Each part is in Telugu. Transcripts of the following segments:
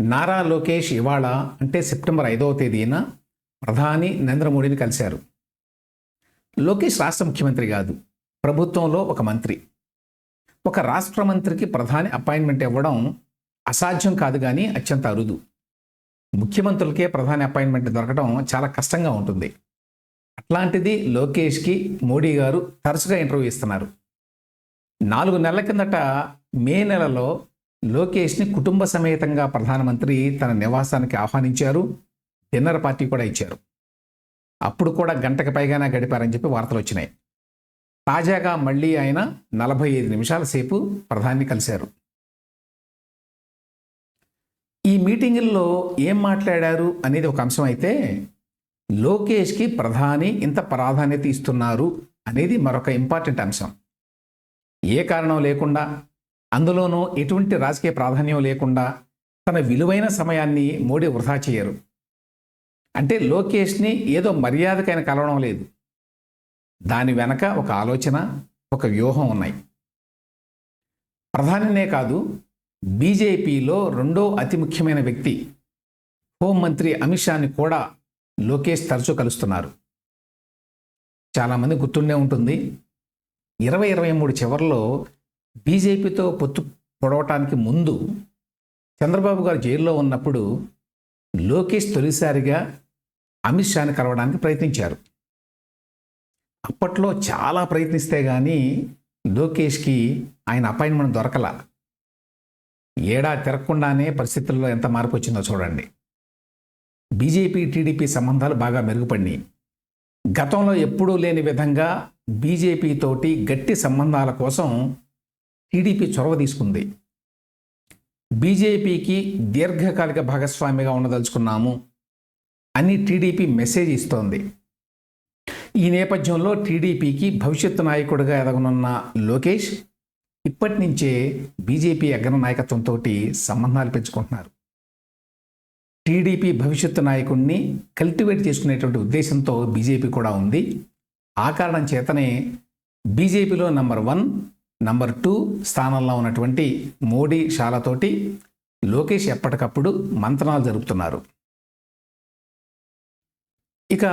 నారా లోకేష్ ఇవాళ అంటే సెప్టెంబర్ ఐదవ తేదీన ప్రధాని నరేంద్ర మోడీని కలిశారు. లోకేష్ రాష్ట్ర ముఖ్యమంత్రి కాదు ప్రభుత్వంలో ఒక మంత్రి. ఒక రాష్ట్ర మంత్రికి ప్రధాని అపాయింట్మెంట్ ఇవ్వడం అసాధ్యం కాదు కానీ అత్యంత అరుదు. ముఖ్యమంత్రులకే ప్రధాని అపాయింట్మెంట్ దొరకడం చాలా కష్టంగా ఉంటుంది. అట్లాంటిది లోకేష్కి మోడీ గారు తరచుగా ఇంటర్వ్యూ ఇస్తున్నారు. నాలుగు నెలల కిందట మే నెలలో లోకేష్ని కుటుంబ సమేతంగా ప్రధానమంత్రి తన నివాసానికి ఆహ్వానించారు డిన్నర్ పార్టీ కూడా ఇచ్చారు. అప్పుడు కూడా గంటకు పైగానే గడిపారని చెప్పి వార్తలు వచ్చినాయి. తాజాగా మళ్ళీ ఆయన నలభై ఐదు నిమిషాల సేపు ప్రధాని కలిశారు. ఈ మీటింగుల్లో ఏం మాట్లాడారు అనేది ఒక అంశం అయితే లోకేష్కి ప్రధాని ఇంత ప్రాధాన్యత ఇస్తున్నారు అనేది మరొక ఇంపార్టెంట్ అంశం. ఏ కారణం లేకుండా అందులోనూ ఎటువంటి రాజకీయ ప్రాధాన్యం లేకుండా తన విలువైన సమయాన్ని మోడీ వృధా చేయరు. అంటే లోకేష్ని ఏదో మర్యాదకైన కలవడం లేదు. దాని వెనక ఒక ఆలోచన ఒక వ్యూహం ఉన్నాయి. ప్రధానినే కాదు బీజేపీలో రెండో అతి ముఖ్యమైన వ్యక్తి హోంమంత్రి అమిత్ షాని కూడా లోకేష్ తరచూ కలుస్తున్నారు. చాలామంది గుర్తుండే ఉంటుంది ఇరవై ఇరవై మూడు చివరిలో బీజేపీతో పొత్తు పొడవటానికి ముందు చంద్రబాబు గారు జైల్లో ఉన్నప్పుడు లోకేష్ తొలిసారిగా అమిత్ షాని కలవడానికి ప్రయత్నించారు. అప్పట్లో చాలా ప్రయత్నిస్తే కానీ లోకేష్కి ఆయన అపాయింట్మెంట్ దొరకల. ఏడా తిరగకుండానే పరిస్థితుల్లో ఎంత మార్పు వచ్చిందో చూడండి. బీజేపీ టీడీపీ సంబంధాలు బాగా మెరుగుపడినాయి. గతంలో ఎప్పుడూ లేని విధంగా బీజేపీతోటి గట్టి సంబంధాల కోసం టీడీపీ చొరవ తీసుకుంది. బీజేపీకి దీర్ఘకాలిక భాగస్వామిగా ఉండదలుచుకున్నాము. అని టీడీపీ మెసేజ్ ఇస్తోంది. ఈ నేపథ్యంలో టీడీపీకి భవిష్యత్తు నాయకుడిగా ఎదగనున్న లోకేష్ ఇప్పటి నుంచే బీజేపీ అగ్ర నాయకత్వంతో సంబంధాలు పెంచుకుంటున్నారు. టీడీపీ భవిష్యత్తు నాయకుడిని కల్టివేట్ చేసుకునేటువంటి ఉద్దేశంతో బీజేపీ కూడా ఉంది. ఆ కారణం చేతనే బీజేపీలో నంబర్ వన్ నంబర్ టూ స్థానంలో ఉన్నటువంటి మోడీ షాలతోటి లోకేష్ ఎప్పటికప్పుడు మంత్రణాలు జరుపుతున్నారు. ఇక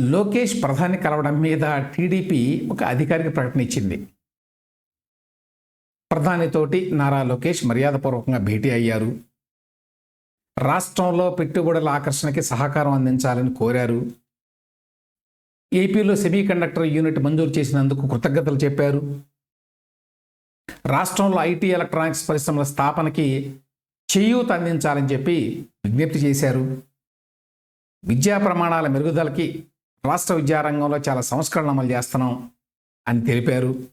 లోకేష్ ప్రధాని కలవడం మీద టీడీపీ ఒక అధికారిక ప్రకటన ఇచ్చింది. ప్రధానితోటి నారా లోకేష్ మర్యాదపూర్వకంగా భేటీ అయ్యారు. రాష్ట్రంలో పెట్టుబడుల ఆకర్షణకి సహకారం అందించాలని కోరారు. ఏపీలో సెమీ కండక్టర్ యూనిట్ మంజూరు చేసినందుకు కృతజ్ఞతలు చెప్పారు. రాష్ట్రంలో ఐటీ ఎలక్ట్రానిక్స్ పరిశ్రమల స్థాపనకి చేయూత అందించాలని చెప్పి విజ్ఞప్తి చేశారు. విద్యా ప్రమాణాల మెరుగుదలకి రాష్ట్ర విద్యారంగంలో చాలా సంస్కరణలు అమలు చేస్తున్నాం అని తెలిపారు.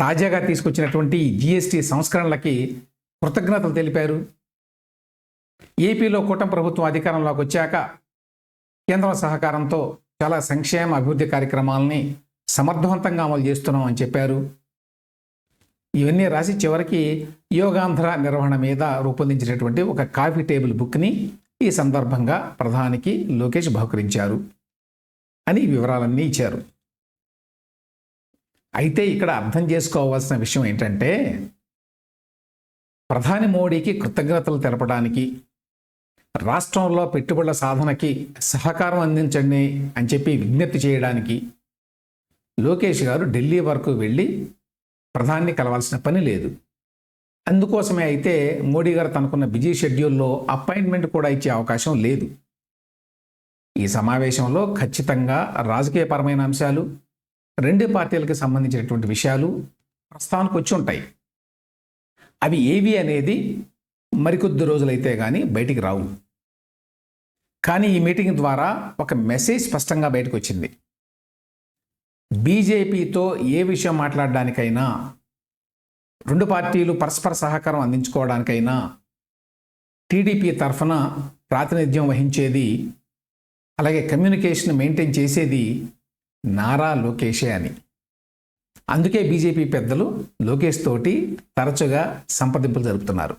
తాజాగా తీసుకొచ్చినటువంటి జిఎస్టి సంస్కరణలకి కృతజ్ఞతలు తెలిపారు. ఏపీలో కూటమి ప్రభుత్వం అధికారంలోకి వచ్చాక కేంద్రం సహకారంతో చాలా సంక్షేమ అభివృద్ధి కార్యక్రమాలని సమర్థవంతంగా అమలు చేస్తున్నాం అని చెప్పారు. ఇవన్నీ రాసి చివరికి యోగాంధ్ర నిర్వహణ మీద రూపొందించినటువంటి ఒక కాఫీ టేబుల్ బుక్ని ఈ సందర్భంగా ప్రధానికి లోకేష్ బహుకరించారు అని వివరాలన్నీ ఇచ్చారు. అయితే ఇక్కడ అర్థం చేసుకోవాల్సిన విషయం ఏంటంటే ప్రధాని మోడీకి కృతజ్ఞతలు తెలపడానికి రాష్ట్రంలో పెట్టుబడుల సాధనకి సహకారం అందించండి అని చెప్పి విజ్ఞప్తి చేయడానికి లోకేష్ గారు ఢిల్లీ వరకు వెళ్ళి ప్రధాన్ని కలవాల్సిన పని లేదు. అందుకోసమే అయితే మోడీ గారు తనకున్న బిజీ షెడ్యూల్లో అపాయింట్మెంట్ కూడా ఇచ్చే అవకాశం లేదు. ఈ సమావేశంలో ఖచ్చితంగా రాజకీయపరమైన అంశాలు రెండు పార్టీలకు సంబంధించినటువంటి విషయాలు ప్రస్తావనకు వచ్చి ఉంటాయి. అవి ఏవి అనేది మరికొద్ది రోజులైతే కానీ బయటికి రావు. కానీ ఈ మీటింగ్ ద్వారా ఒక మెసేజ్ స్పష్టంగా బయటకు వచ్చింది. బీజేపీతో ఏ విషయం మాట్లాడడానికైనా రెండు పార్టీలు పరస్పర సహకారం అందించుకోవడానికైనా టీడీపీ తరఫున ప్రాతినిధ్యం వహించేది అలాగే కమ్యూనికేషన్ మెయింటైన్ చేసేది నారా లోకేషే అని. అందుకే బీజేపీ పెద్దలు లోకేష్ తోటి తరచుగా సంప్రదింపులు జరుపుతున్నారు.